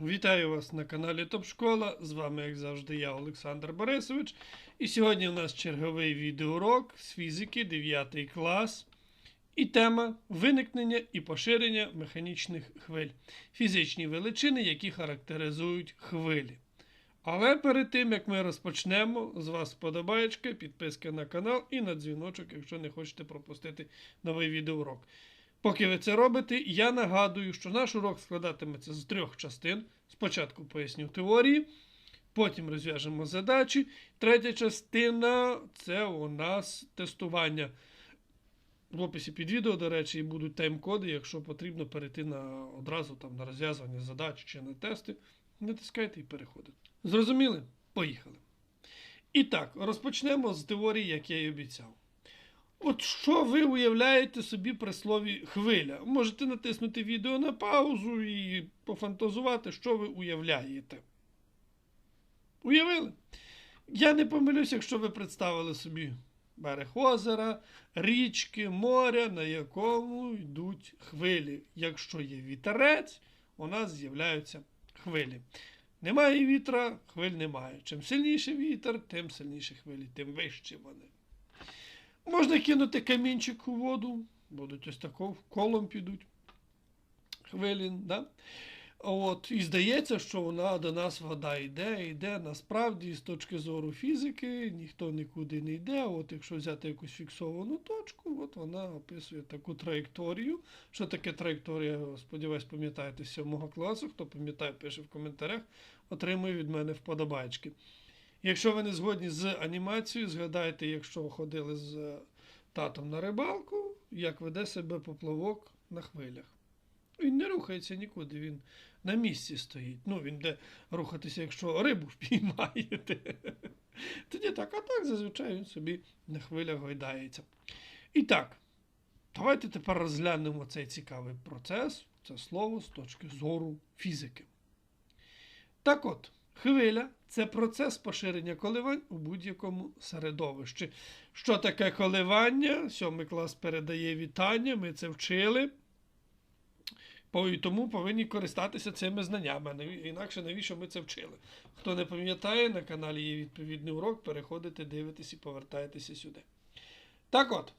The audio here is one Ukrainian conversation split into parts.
Вітаю вас на каналі Топ Школа. З вами, як завжди, я, Олександр Борисович. І сьогодні у нас черговий відеоурок з фізики 9 клас. І тема виникнення і поширення механічних хвиль. Фізичні величини, які характеризують хвилі. Але перед тим, як ми розпочнемо, з вас вподобаєчка, підписка на канал і на дзвіночок, якщо не хочете пропустити новий відеоурок. Поки ви це робите, я нагадую, що наш урок складатиметься з трьох частин. Спочатку поясню теорії, потім розв'яжемо задачі. Третя частина це у нас тестування. В описі під відео, до речі, будуть тайм-коди, якщо потрібно перейти на одразу там, на розв'язування задач чи на тести. Натискайте і переходите. Зрозуміли? Поїхали. І так, розпочнемо з теорії, як я і обіцяв. От що ви уявляєте собі при слові хвиля? Можете натиснути відео на паузу і пофантазувати, що ви уявляєте. Уявили? Я не помилюсь, якщо ви представили собі берег озера, річки, моря, на якому йдуть хвилі. Якщо є вітерець, у нас з'являються хвилі. Немає вітра, хвиль немає. Чим сильніший вітер, тим сильніші хвилі, тим вищі вони. Можна кинути камінчик у воду, будуть ось тако колом підуть хвилі. Да? От, і здається, що вона до нас вода йде, йде. Насправді, з точки зору фізики, ніхто нікуди не йде. От якщо взяти якусь фіксовану точку, от вона описує таку траєкторію. Що таке траєкторія? Сподіваюсь, пам'ятаєте з 7 класу. Хто пам'ятає, пише в коментарях, отримує від мене вподобайки. Якщо ви не згодні з анімацією, згадайте, якщо ходили з татом на рибалку, як веде себе поплавок на хвилях. Він не рухається нікуди, він на місці стоїть. Ну, він де рухатися, якщо рибу впіймаєте. Тоді так, а так зазвичай він собі на хвилях гойдається. І так, давайте тепер розглянемо цей цікавий процес, це слово з точки зору фізики. Так от, хвиля це процес поширення коливань у будь-якому середовищі. Що таке коливання? Сьомий клас передає вітання, ми це вчили. І тому повинні користатися цими знаннями. Інакше навіщо ми це вчили? Хто не пам'ятає, на каналі є відповідний урок, переходите, дивитесь і повертаєтеся сюди. Так от,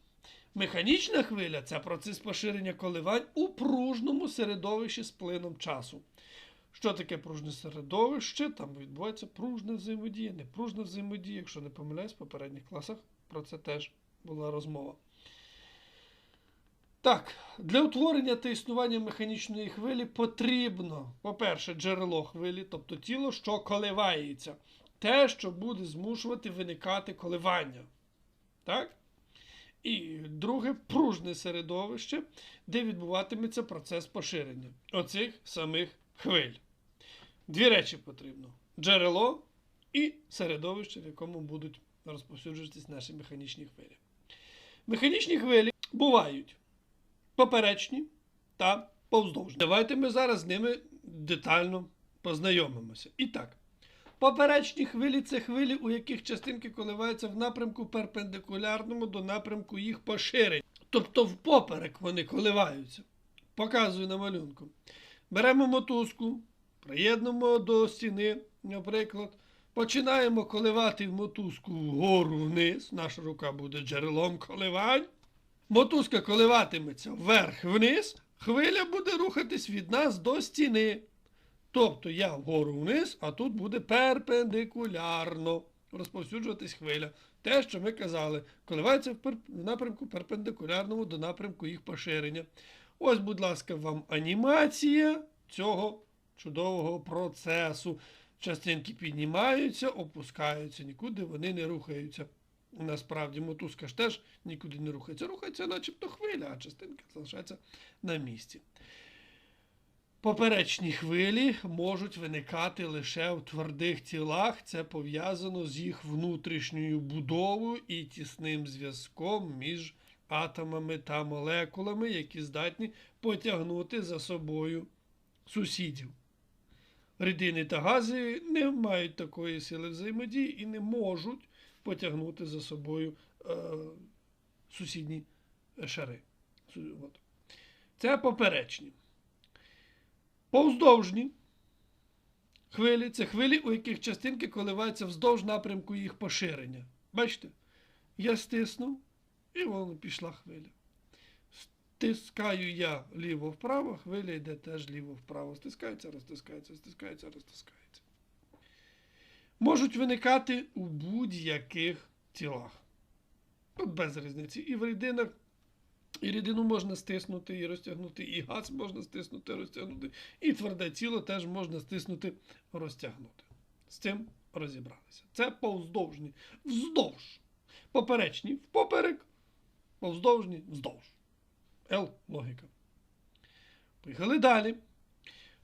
механічна хвиля це процес поширення коливань у пружному середовищі з плином часу. Що таке пружне середовище? Там відбувається пружна взаємодія, не пружна взаємодія. Якщо не помиляюсь, в попередніх класах про це теж була розмова. Так, для утворення та існування механічної хвилі потрібно, по-перше, джерело хвилі, тобто тіло, що коливається. Те, що буде змушувати виникати коливання. Так? І друге пружне середовище, де відбуватиметься процес поширення оцих самих хвиль. Дві речі потрібно: джерело і середовище, в якому будуть розповсюджуватись наші механічні хвилі. Механічні хвилі бувають поперечні та повздовжні. Давайте ми зараз з ними детально познайомимося. І так, поперечні хвилі це хвилі, у яких частинки коливаються в напрямку перпендикулярному до напрямку їх поширення. Тобто впоперек вони коливаються. Показую на малюнку. Беремо мотузку, приєднуємо до стіни, наприклад. Починаємо коливати мотузку вгору вниз. Наша рука буде джерелом коливань. Мотузка коливатиметься вверх-вниз, хвиля буде рухатись від нас до стіни. Тобто я вгору вниз, а тут буде перпендикулярно розповсюджуватись хвиля. Те, що ми казали, коливається в, напрямку перпендикулярному до напрямку їх поширення. Ось, будь ласка, вам анімація цього чудового процесу. Частинки піднімаються, опускаються, нікуди вони не рухаються. Насправді мотузка ж теж нікуди не рухається. Рухається начебто хвиля, а частинка залишається на місці. Поперечні хвилі можуть виникати лише в твердих тілах. Це пов'язано з їх внутрішньою будовою і тісним зв'язком між атомами та молекулами, які здатні потягнути за собою сусідів. Рідини та гази не мають такої сили взаємодії і не можуть потягнути за собою е, сусідні шари. От. Це поперечні. Повздовжні хвилі це хвилі, у яких частинки коливаються вздовж напрямку їх поширення. Бачите? Я стиснув, і воно пішла хвиля. Стискаю я ліво-вправо, хвиля йде теж ліво-вправо. Стискається, розтискається, стискається, розтискається. Можуть виникати у будь-яких тілах. От без різниці. І в рідинах, і рідину можна стиснути і розтягнути, і газ можна стиснути, розтягнути, і тверде тіло теж можна стиснути, розтягнути. З цим розібралися. Це повздовжні, вздовж. Поперечні впоперек, повздовжні вздовж. Л логіка. Поїхали далі.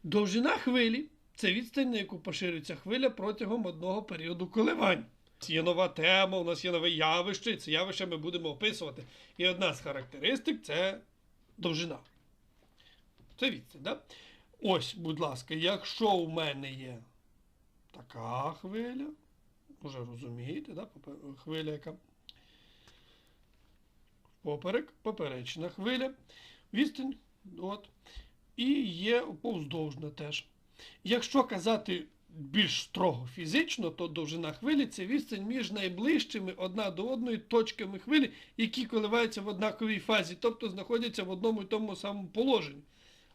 Довжина хвилі це відстань, на яку поширюється хвиля протягом одного періоду коливань. Є нова тема, у нас є нове явище, і це явище ми будемо описувати. І одна з характеристик це довжина. Це відстань, да? Ось, будь ласка, якщо у мене є така хвиля, вже розумієте, да? хвиля, яка поперек, поперечна хвиля, відстань, от, і є повздовжна теж. Якщо казати більш строго фізично, то довжина хвилі це відстань між найближчими одна до одної точками хвилі, які коливаються в однаковій фазі, тобто знаходяться в одному і тому самому положенні.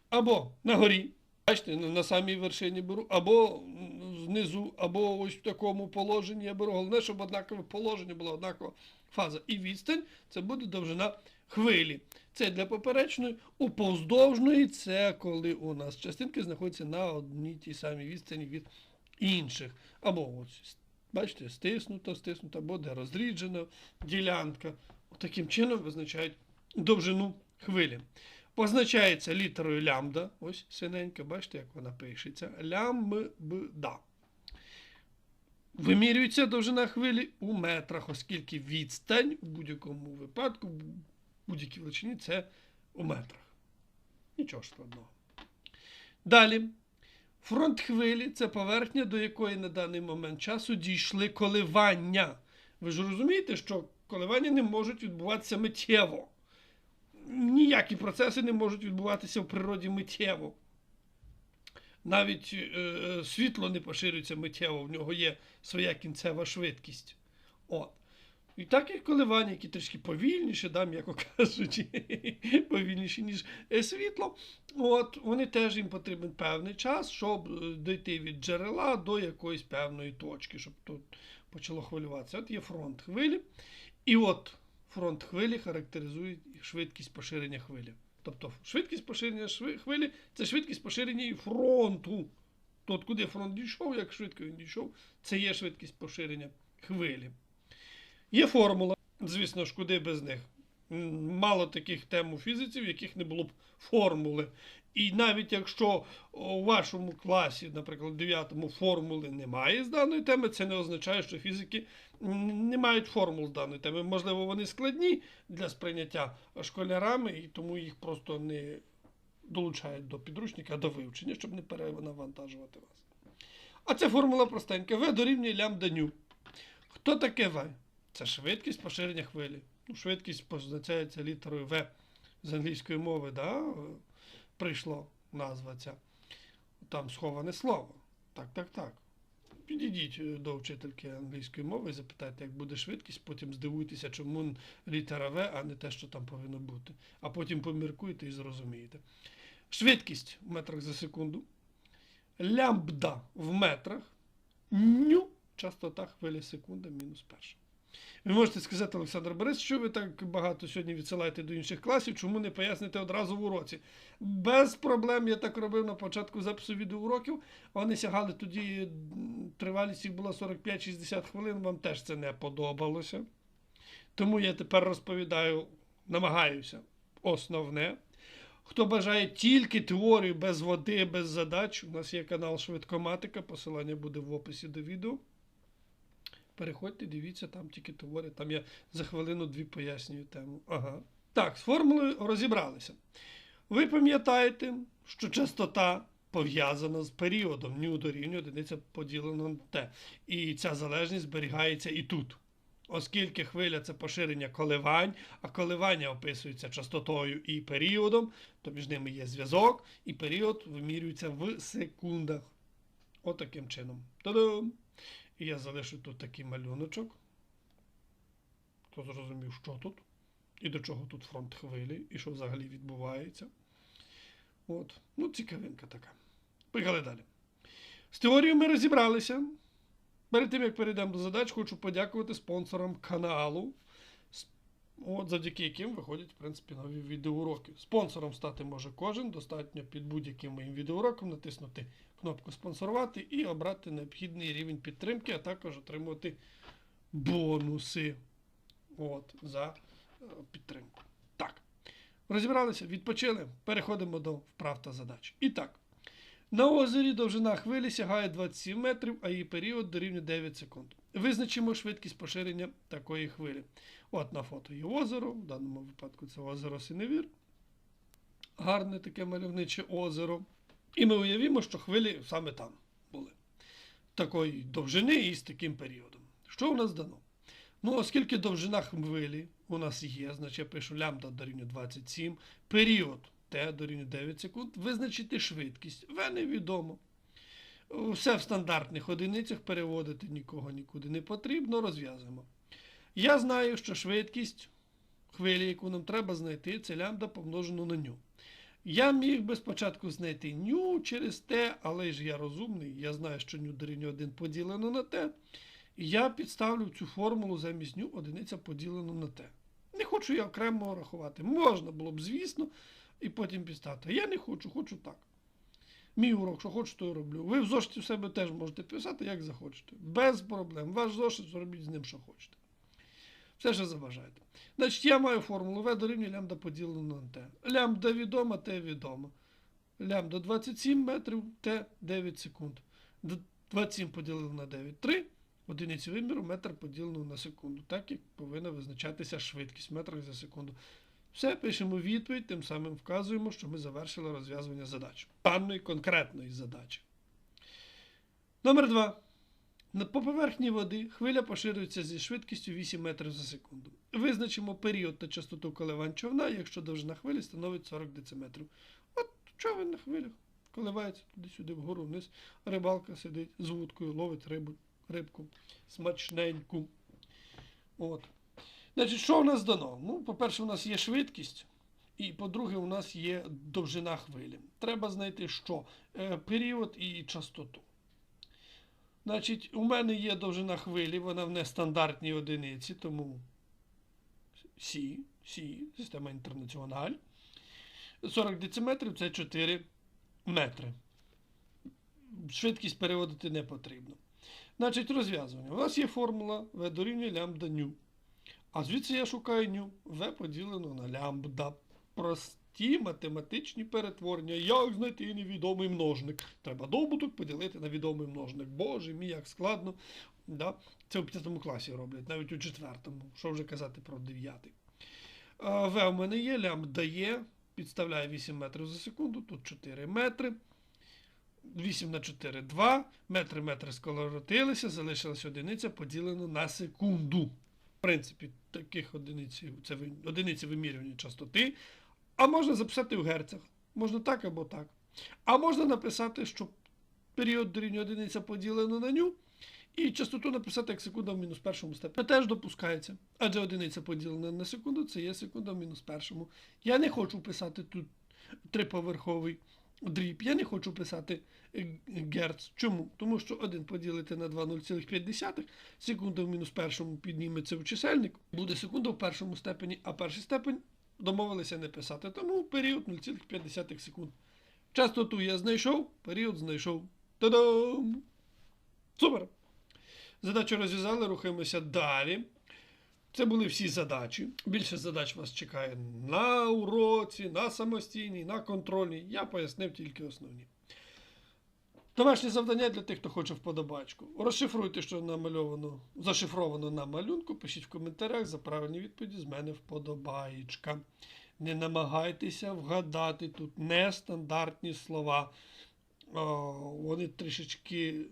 Або на горі, бачите, на самій вершині беру, або знизу, або ось в такому положенні я беру. Головне, щоб однакове положення було однакова фаза. І відстань це буде довжина хвилі. Це для поперечної, у повздовжної це коли у нас частинки знаходяться на одній тій самій відстані від інших. Або ось, бачите, стиснута, стиснута, або де розріджена ділянка. Таким чином визначають довжину хвилі. Позначається літерою лямбда. Ось синенька, бачите, як вона пишеться. Лямбда. Вимірюється довжина хвилі у метрах, оскільки відстань у будь-якому випадку, в будь-якій величині це у метрах. Нічого ж складного. Далі. Фронт хвилі це поверхня, до якої на даний момент часу дійшли коливання. Ви ж розумієте, що коливання не можуть відбуватися миттєво. Ніякі процеси не можуть відбуватися в природі миттєво. Навіть е, е, світло не поширюється миттєво, в нього є своя кінцева швидкість. От. І так як коливання, які трішки повільніші, да, м'яко кажучи, повільніші, ніж е, світло, от, вони теж їм потрібен певний час, щоб е, дійти від джерела до якоїсь певної точки, щоб тут почало хвилюватися. От є фронт хвилі, і от фронт хвилі характеризує швидкість поширення хвилі. Тобто швидкість поширення хвилі це швидкість поширення фронту. Тобто, куди фронт дійшов, як швидко він дійшов, це є швидкість поширення хвилі. Є формула, звісно ж, куди без них. Мало таких тем у фізиці, в яких не було б формули. І навіть якщо у вашому класі, наприклад, 9 формули немає з даної теми, це не означає, що фізики не мають формул з даної теми. Можливо, вони складні для сприйняття школярами, і тому їх просто не долучають до підручника, до вивчення, щоб не перенавантажувати вас. А ця формула простенька. В дорівнює лямбда ню. Хто таке В? Це швидкість поширення хвилі. Швидкість позначається літерою В з англійської мови, да? прийшло назва ця. Там сховане слово. Так, так, так. Підійдіть е, до вчительки англійської мови і запитайте, як буде швидкість, потім здивуйтеся, чому літера В, а не те, що там повинно бути. А потім поміркуйте і зрозумієте. Швидкість в метрах за секунду. Лямбда в метрах. Ню частота хвилі секунда мінус перша. Ви можете сказати, Олександр Борис, що ви так багато сьогодні відсилаєте до інших класів, чому не поясните одразу в уроці? Без проблем я так робив на початку запису відеоуроків. Вони сягали тоді, тривалість їх була 45-60 хвилин, вам теж це не подобалося. Тому я тепер розповідаю, намагаюся основне. Хто бажає тільки теорію без води, без задач, у нас є канал Швидкоматика, посилання буде в описі до відео. Переходьте, дивіться, там тільки теорія. Там я за хвилину-дві пояснюю тему. Ага. Так, з формулою розібралися. Ви пам'ятаєте, що частота пов'язана з періодом. Ню дорівнює одиниця поділено на Т. І ця залежність зберігається і тут. Оскільки хвиля це поширення коливань, а коливання описуються частотою і періодом, то між ними є зв'язок, і період вимірюється в секундах. Отаким чином. Та-дам! І я залишу тут такий малюночок. Хто зрозумів, що тут, і до чого тут фронт хвилі, і що взагалі відбувається. От. Ну, цікавинка така. Поїхали далі. З теорією ми розібралися. Перед тим, як перейдемо до задач, хочу подякувати спонсорам каналу, от, завдяки яким виходять, в принципі, нові відеоуроки. Спонсором стати може кожен. Достатньо під будь-яким моїм відеоуроком натиснути кнопку спонсорувати і обрати необхідний рівень підтримки, а також отримувати бонуси от, за е, підтримку. Так. Розібралися, відпочили. Переходимо до вправ та задач. І так. На озері довжина хвилі сягає 27 метрів, а її період дорівнює 9 секунд. Визначимо швидкість поширення такої хвилі. От на фото є озеро, в даному випадку це озеро Синевір. Гарне таке мальовниче озеро. І ми уявімо, що хвилі саме там були. Такої довжини і з таким періодом. Що у нас дано? Ну, оскільки довжина хвилі у нас є, значить я пишу лямбда дорівнює 27, період t дорівнює 9 секунд, визначити швидкість. В невідомо. Все в стандартних одиницях переводити нікого нікуди не потрібно, розв'язуємо. Я знаю, що швидкість хвилі, яку нам треба знайти, це лямбда помножено на ню. Я міг би спочатку знайти ню через те, але ж я розумний, я знаю, що ню дорівнює 1 поділено на те. І я підставлю цю формулу замість ню одиниця поділено на те. Не хочу я окремо рахувати. Можна було б, звісно, і потім підставити. Я не хочу, хочу так. Мій урок, що хочу, то і роблю. Ви в зошиті в себе теж можете писати, як захочете. Без проблем. Ваш зошит зробіть з ним, що хочете. Все, що забажаєте. Значить, я маю формулу В дорівнює лямбда поділено на Т. Лямбда відома, Т відома. Лямбда 27 метрів, Т 9 секунд. 27 поділено на 9 3. Одиницю виміру метр поділено на секунду. Так як повинна визначатися швидкість в метрах за секунду. Все, пишемо відповідь, тим самим вказуємо, що ми завершили розв'язування задач. Даної конкретної задачі. Номер 2. По поверхні води хвиля поширюється зі швидкістю 8 метрів за секунду. Визначимо період та частоту коливань човна, якщо довжина хвилі становить 40 дециметрів. От човен на хвилях коливається туди-сюди, вгору вниз. Рибалка сидить з вудкою, ловить рибу, рибку смачненьку. От. Значить, що в нас дано? Ну, по-перше, у нас є швидкість, і по-друге, у нас є довжина хвилі. Треба знайти що? Е, період і частоту. Значить, у мене є довжина хвилі, вона в нестандартній одиниці, тому Сі, Сі, система інтернаціональ. 40 дециметрів це 4 метри. Швидкість переводити не потрібно. Значить, розв'язування. У нас є формула В дорівнює лямбда ню. А звідси я шукаю ню. В поділено на лямбда. Прості математичні перетворення. Як знайти невідомий множник? Треба добуток поділити на відомий множник. Боже мій, як складно. Да? Це у 5 класі роблять, навіть у 4. Що вже казати про 9. В у мене є, лямбда є. Підставляє 8 метрів за секунду, тут 4 метри. 8 на 4 2. Метри метри скоротилися, залишилась одиниця поділено на секунду. В принципі, таких одиниць це одиниці вимірювання частоти. А можна записати в герцях. Можна так або так. А можна написати, що період дорівнює одиниця поділено на ню. І частоту написати як секунда в мінус першому степені. Це теж допускається. Адже одиниця поділена на секунду, це є секунда в мінус першому. Я не хочу писати тут триповерховий дріб. Я не хочу писати е, герц. Чому? Тому що 1 поділити на 2 0,5, секунда в мінус першому підніметься в чисельник, буде секунда в першому степені, а перший степень домовилися не писати. Тому період 0,5 секунд. Частоту я знайшов, період знайшов. Та-дам! Супер! Задачу розв'язали, рухаємося далі. Це були всі задачі. Більше задач вас чекає на уроці, на самостійній, на контрольній. Я пояснив тільки основні. Домашнє завдання для тих, хто хоче вподобачку. Розшифруйте, що намальовано, зашифровано на малюнку. Пишіть в коментарях за правильні відповіді з мене вподобаєчка. Не намагайтеся вгадати тут нестандартні слова. О, вони трішечки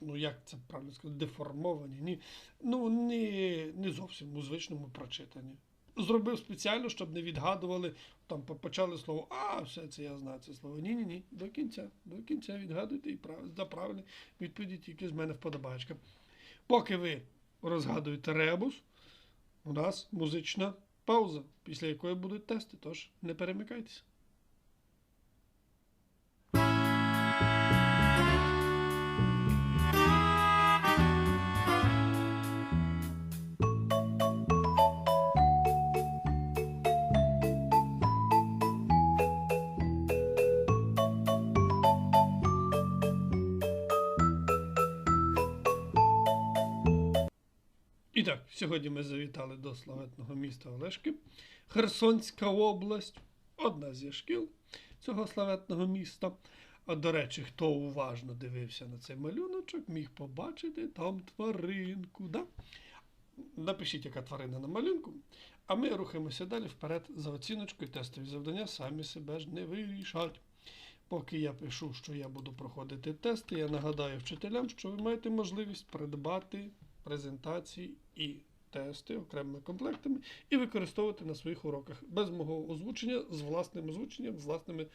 ну як це правильно сказати, деформовані, ні, ну не, не зовсім у звичному прочитанні. Зробив спеціально, щоб не відгадували, там почали слово, а, все це я знаю це слово. Ні, ні, ні, до кінця. До кінця відгадуйте і за правильні відповіді тільки з мене вподобачка. Поки ви розгадуєте ребус, у нас музична пауза, після якої будуть тести, тож не перемикайтеся. І так, сьогодні ми завітали до славетного міста Олешки. Херсонська область, одна зі шкіл цього славетного міста. А до речі, хто уважно дивився на цей малюночок, міг побачити там тваринку. Да? Напишіть, яка тварина на малюнку. А ми рухаємося далі вперед за оціночкою. Тестові завдання самі себе ж не вирішать. Поки я пишу, що я буду проходити тести, я нагадаю вчителям, що ви маєте можливість придбати презентації і тести окремими комплектами і використовувати на своїх уроках без мого озвучення, з власним озвученням, з власними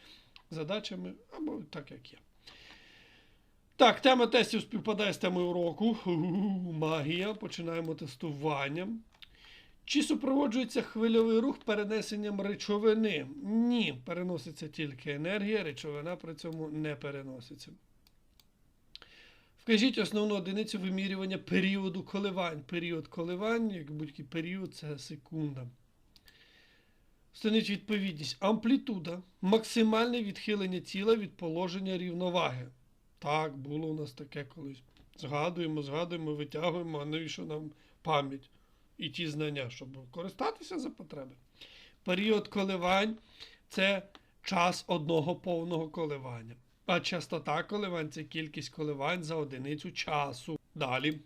задачами або так, як я. Так, тема тестів співпадає з темою уроку. Магія. Починаємо тестування. Чи супроводжується хвильовий рух перенесенням речовини? Ні, переноситься тільки енергія, речовина при цьому не переноситься. Вкажіть основну одиницю вимірювання періоду коливань. Період коливань, як будь-який період, це секунда. Встановіть відповідність. Амплітуда максимальне відхилення тіла від положення рівноваги. Так, було у нас таке колись. Згадуємо, згадуємо, витягуємо, а навіщо нам пам'ять і ті знання, щоб користатися за потреби. Період коливань це час одного повного коливання. А частота коливань це кількість коливань за одиницю часу. Далі.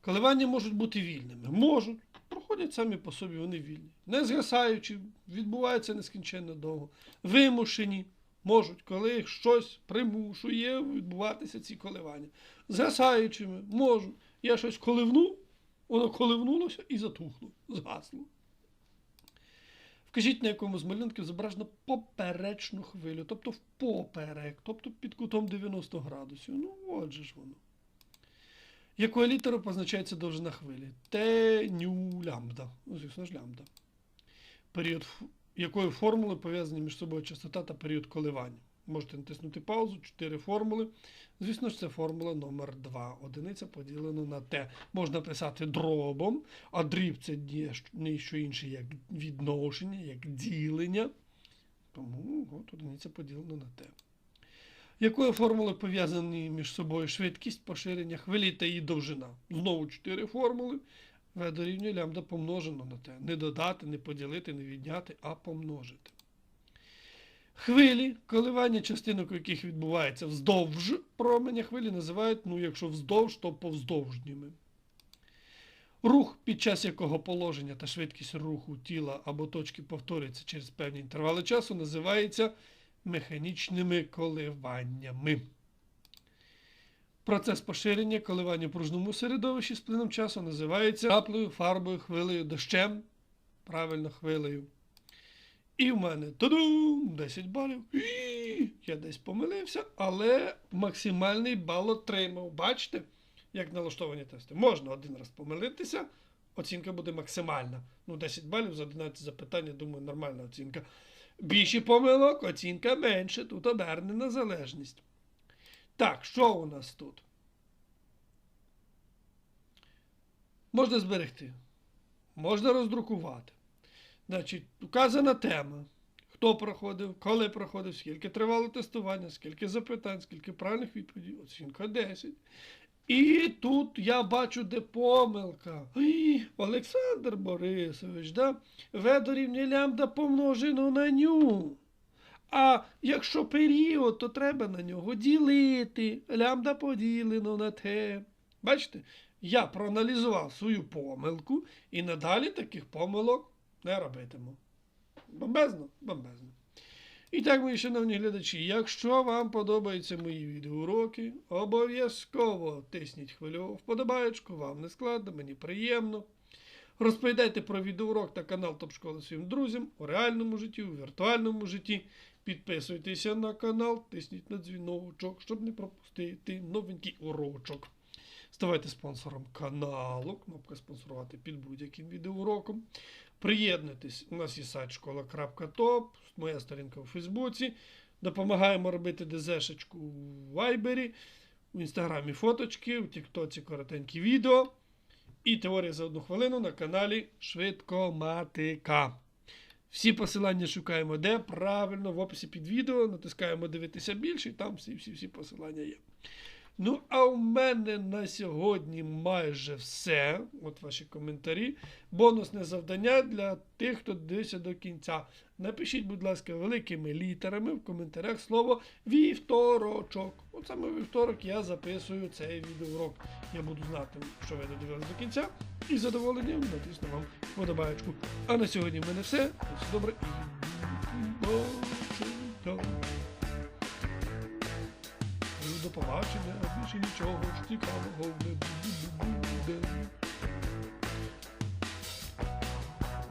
Коливання можуть бути вільними. Можуть. Проходять самі по собі, вони вільні. Не згасаючи, відбуваються нескінченно довго. Вимушені можуть, коли щось примушує відбуватися ці коливання. Згасаючими можуть. Я щось коливнув, воно коливнулося і затухло, згасло. Вкажіть, на якому з малюнків зображено поперечну хвилю, тобто впоперек, тобто під кутом 90 градусів. Ну, отже ж воно. Якою літерою позначається довжина хвилі? Т, ню, лямбда. Ну, звісно ж, лямбда. Період, якою формулою пов'язані між собою частота та період коливання? Можете натиснути паузу, чотири формули. Звісно ж, це формула номер 2. Одиниця поділена на Т. Можна писати дробом, а дріб це не що інше, як відношення, як ділення. Тому от одиниця поділена на Т. Якою формулою пов'язані між собою швидкість поширення хвилі та її довжина? Знову чотири формули. В дорівнює лямбда помножено на Т. Не додати, не поділити, не відняти, а помножити. Хвилі, коливання частинок, яких відбувається вздовж променя хвилі, називають, ну, якщо вздовж, то повздовжніми. Рух, під час якого положення та швидкість руху тіла або точки повторюються через певні інтервали часу, називається механічними коливаннями. Процес поширення коливання в пружному середовищі з плином часу називається каплею, фарбою, хвилею, дощем. Правильно, хвилею. І в мене тадум, 10 балів. І, я десь помилився, але максимальний бал отримав. Бачите, як налаштовані тести. Можна один раз помилитися, оцінка буде максимальна. Ну, 10 балів за 11 запитань, я думаю, нормальна оцінка. Більше помилок, оцінка менше, тут обернена залежність. Так, що у нас тут? Можна зберегти, можна роздрукувати. Значить, указана тема. Хто проходив, коли проходив, скільки тривало тестування, скільки запитань, скільки правильних відповідей, оцінка 10. І тут я бачу, де помилка. Ой, Олександр Борисович, да? В дорівнює лямбда помножено на ню. А якщо період, то треба на нього ділити. Лямбда поділено на те. Бачите, я проаналізував свою помилку і надалі таких помилок не робитиму. Бомбезно? Бомбезно. І так, мої шановні глядачі, якщо вам подобаються мої відеоуроки, обов'язково тисніть хвильову вподобаєчку, вам не складно, мені приємно. Розповідайте про відеоурок та канал Топ школи своїм друзям у реальному житті, у віртуальному житті. Підписуйтеся на канал, тисніть на дзвіночок, щоб не пропустити новенький урочок. Ставайте спонсором каналу, кнопка спонсорувати під будь-яким відеоуроком. Приєднуйтесь, у нас є сайт школа.топ, моя сторінка у Фейсбуці. Допомагаємо робити ДЗшечку у Вайбері, у інстаграмі фоточки, у Тіктоці коротенькі відео. І теорія за одну хвилину на каналі Швидкоматика. Всі посилання шукаємо де правильно в описі під відео, натискаємо дивитися більше, і там всі-всі-всі посилання є. Ну, а у мене на сьогодні майже все. От ваші коментарі. Бонусне завдання для тих, хто дивився до кінця. Напишіть, будь ласка, великими літерами в коментарях слово вівторочок. От саме вівторок я записую цей відеоурок. Я буду знати, що ви додивилися до кінця. І з задоволенням натисну вам вподобаєчку. А на сьогодні в мене все. Все добре і до до побачення, більше нічого ж цікавого не буде.